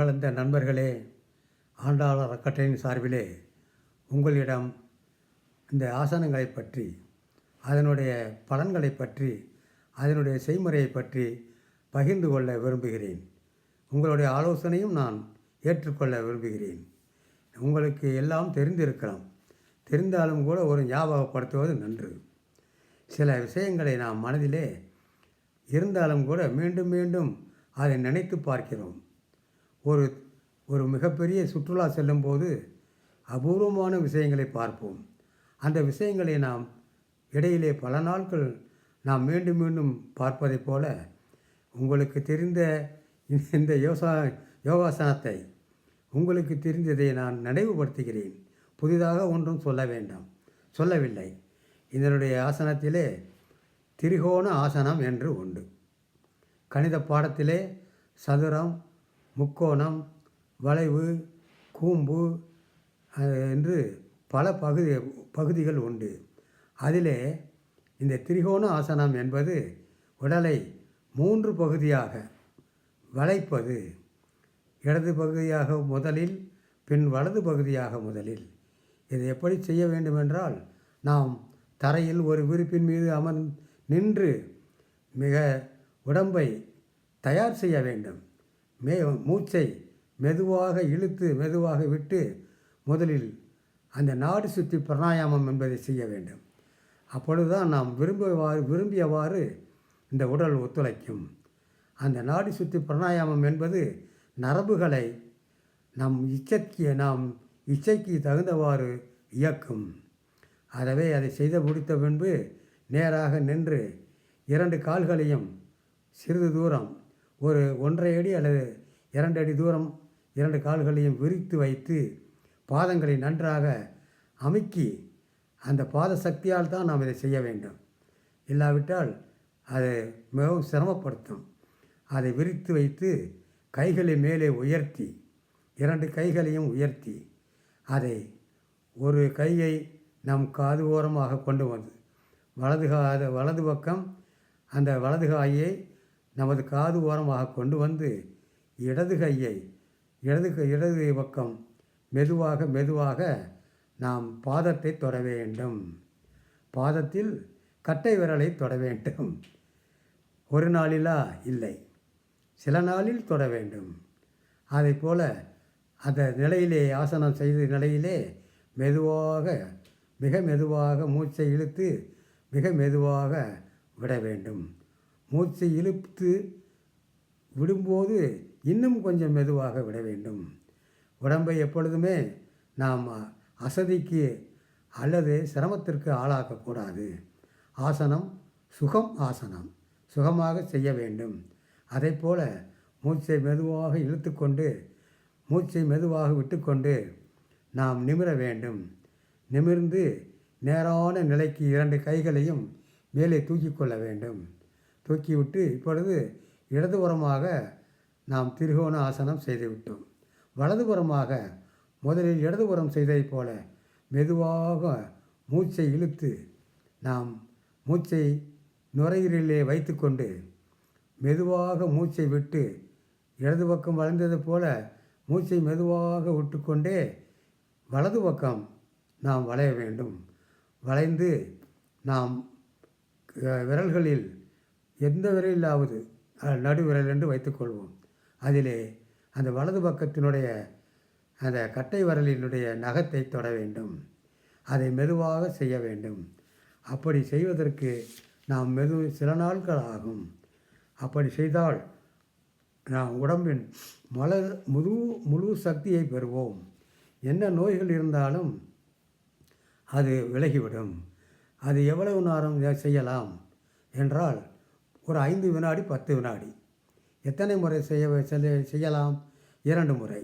கலந்த நண்பர்களே ஆண்டாளர் அறக்கட்டளையின் சார்பிலே உங்களிடம் இந்த ஆசனங்களை பற்றி அதனுடைய பலன்களை பற்றி அதனுடைய செய்முறையை பற்றி பகிர்ந்து கொள்ள விரும்புகிறேன். உங்களுடைய ஆலோசனையும் நான் ஏற்றுக்கொள்ள விரும்புகிறேன். உங்களுக்கு எல்லாம் தெரிந்திருக்கலாம். தெரிந்தாலும் கூட ஒரு ஞாபகப்படுத்துவது நன்று. சில விஷயங்களை நாம் மனதிலே இருந்தாலும் கூட மீண்டும் மீண்டும் அதை நினைத்து பார்க்கிறோம். ஒரு ஒரு மிகப்பெரிய சுற்றுலா செல்லும்போது அபூர்வமான விஷயங்களை பார்ப்போம். அந்த விஷயங்களை நாம் இடையிலே பல நாட்கள் நாம் மீண்டும் மீண்டும் பார்ப்பதைப் போல உங்களுக்கு தெரிந்த இந்த யோசா யோகாசனத்தை உங்களுக்கு தெரிந்ததை நான் நினைவுபடுத்துகிறேன். புதிதாக ஒன்றும் சொல்ல வேண்டாம். சொல்லவில்லை. இதனுடைய ஆசனத்திலே திரிகோண ஆசனம் என்று உண்டு. கணித பாடத்திலே சதுரம் முக்கோணம் வளைவு கூம்பு என்று பல பகுதி பகுதிகள் உண்டு. அதிலே இந்த திரிகோண ஆசனம் என்பது உடலை மூன்று பகுதியாக வளைப்பது. இடது பகுதியாக முதலில் பின் வலது பகுதியாக முதலில். இதை எப்படி செய்ய வேண்டுமென்றால் நாம் தரையில் ஒரு விரிப்பின் மீது அமர் நின்று மிக உடம்பை தயார் செய்ய வேண்டும். மே மூச்சை மெதுவாக இழுத்து மெதுவாக விட்டு முதலில் அந்த நாடு சுற்றி பிராணாயாமம் என்பதை செய்ய வேண்டும். அப்பொழுதுதான் நாம் விரும்பியவாறு விரும்பியவாறு இந்த உடல் ஒத்துழைக்கும். அந்த நாடி சுற்றி பிராணாயாமம் என்பது நரம்புகளை நம் இச்சைக்கு நாம் இச்சைக்கு தகுந்தவாறு இயக்கும். அதவே அதை செய்து முடித்த பின்பு நேராக நின்று இரண்டு கால்களையும் சிறிது தூரம் ஒரு ஒன்றரை அடி அல்லது இரண்டு அடி தூரம் இரண்டு கால்களையும் விரித்து வைத்து பாதங்களை நன்றாக அமுக்கி அந்த பாத சக்தியால் தான் நாம் இதை செய்ய வேண்டும். இல்லாவிட்டால் அது மிகவும் சிரமப்படுத்தும். அதை விரித்து வைத்து கைகளை மேலே உயர்த்தி இரண்டு கைகளையும் உயர்த்தி அதை ஒரு கையை நம் காது ஓரமாக கொண்டு வந்து வலது காத வலது பக்கம் அந்த வலது காயை நமது காது ஓரமாக கொண்டு வந்து இடது கையை இடது கை இடது பக்கம் மெதுவாக மெதுவாக நாம் பாதத்தை தொட வேண்டும். பாதத்தில் கட்டை விரலை தொட வேண்டும். ஒரு நாளிலா? இல்லை. சில நாளில் தொட வேண்டும். அதை போல அந்த நிலையிலே ஆசனம் செய்த நிலையிலே மெதுவாக மிக மெதுவாக மூச்சை இழுத்து மிக மெதுவாக விட வேண்டும். மூச்சை இழுத்து விடும்போது இன்னும் கொஞ்சம் மெதுவாக விட வேண்டும். உடம்பை எப்பொழுதுமே நாம் அசதிக்கு அல்லது சிரமத்திற்கு ஆளாக்கக்கூடாது ஆசனம் சுகம் ஆசனம். சுகமாக செய்ய வேண்டும். அதே போல் மூச்சை மெதுவாக இழுத்துக்கொண்டு மூச்சை மெதுவாக விட்டுக்கொண்டு நாம் நிமிர வேண்டும். நிமிர்ந்து நேரான நிலைக்கு இரண்டு கைகளையும் மேலே தூக்கி கொள்ள வேண்டும். தூக்கிவிட்டு இப்பொழுது இடதுபுறமாக நாம் திரிகோண ஆசனம் செய்துவிட்டோம். வலதுபுறமாக முதலில் இடதுபுறம் செய்ததைப் போல மெதுவாக மூச்சை இழுத்து நாம் மூச்சை நுரையீரலே வைத்துக்கொண்டு மெதுவாக மூச்சை விட்டு இடது பக்கம் வளைந்தது போல மூச்சை மெதுவாக விட்டுக்கொண்டே வலது பக்கம் நாம் வளைய வேண்டும். வளைந்து நாம் விரல்களில் எந்த விரலிலாவது நடுவிரல் நடு விரல் என்று வைத்துக்கொள்வோம். அதிலே அந்த வலது பக்கத்தினுடைய அந்த கட்டை விரலினுடைய நகத்தை தொட வேண்டும். அதை மெதுவாக செய்ய வேண்டும். அப்படி செய்வதற்கு நாம் மெது சில நாட்கள் ஆகும். அப்படி செய்தால் நாம் உடம்பின் மல முழு முழு சக்தியை பெறுவோம். என்ன நோய்கள் இருந்தாலும் அது விலகிவிடும். அது எவ்வளவு நேரம் செய்யலாம் என்றால் ஒரு ஐந்து வினாடி பத்து வினாடி. எத்தனை முறை செய்ய செய்யலாம்? இரண்டு முறை.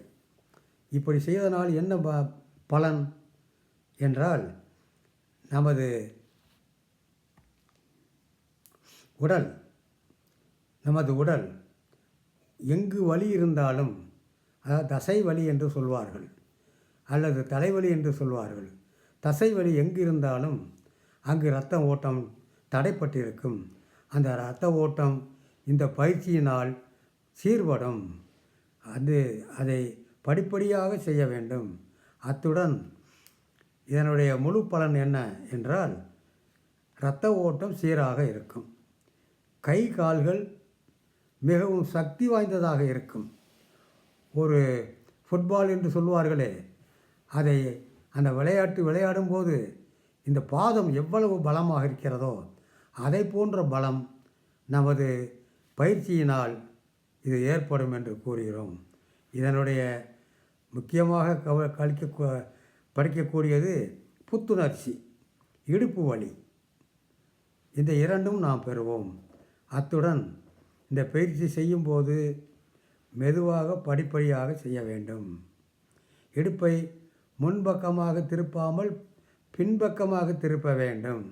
இப்படி செய்வதனால் என்ன ப பலன் என்றால் நமது உடல் நமது உடல் எங்கு வலி இருந்தாலும் அதாவது தசை வலி என்று சொல்வார்கள் அல்லது தலைவலி என்று சொல்வார்கள் தசை வலி எங்கு இருந்தாலும் அங்கு இரத்த ஓட்டம் தடைப்பட்டிருக்கும். அந்த இரத்த ஓட்டம் இந்த பயிற்சியினால் சீர்படும். அது அதை படிப்படியாக செய்ய வேண்டும். அத்துடன் இதனுடைய முழு பலன் என்ன என்றால் இரத்த ஓட்டம் சீராக இருக்கும். கை கால்கள் மிகவும் சக்தி வாய்ந்ததாக இருக்கும். ஒரு ஃபுட்பால் என்று சொல்வார்களே அதை அந்த விளையாட்டு விளையாடும்போது இந்த பாதம் எவ்வளவு பலமாக இருக்கிறதோ அதை போன்ற பலம் நமது பயிற்சியினால் இது ஏற்படும் என்று கூறுகிறோம். இதனுடைய முக்கியமாக கவ கழிக்க படிக்கக்கூடியது புத்துணர்ச்சி இடுப்பு வலி. இந்த இரண்டும் நாம் பெறுவோம். அத்துடன் இந்த பயிற்சி செய்யும்போது மெதுவாக படிப்படியாக செய்ய வேண்டும். இடுப்பை முன்பக்கமாக திருப்பாமல் பின்பக்கமாக திருப்ப வேண்டும்.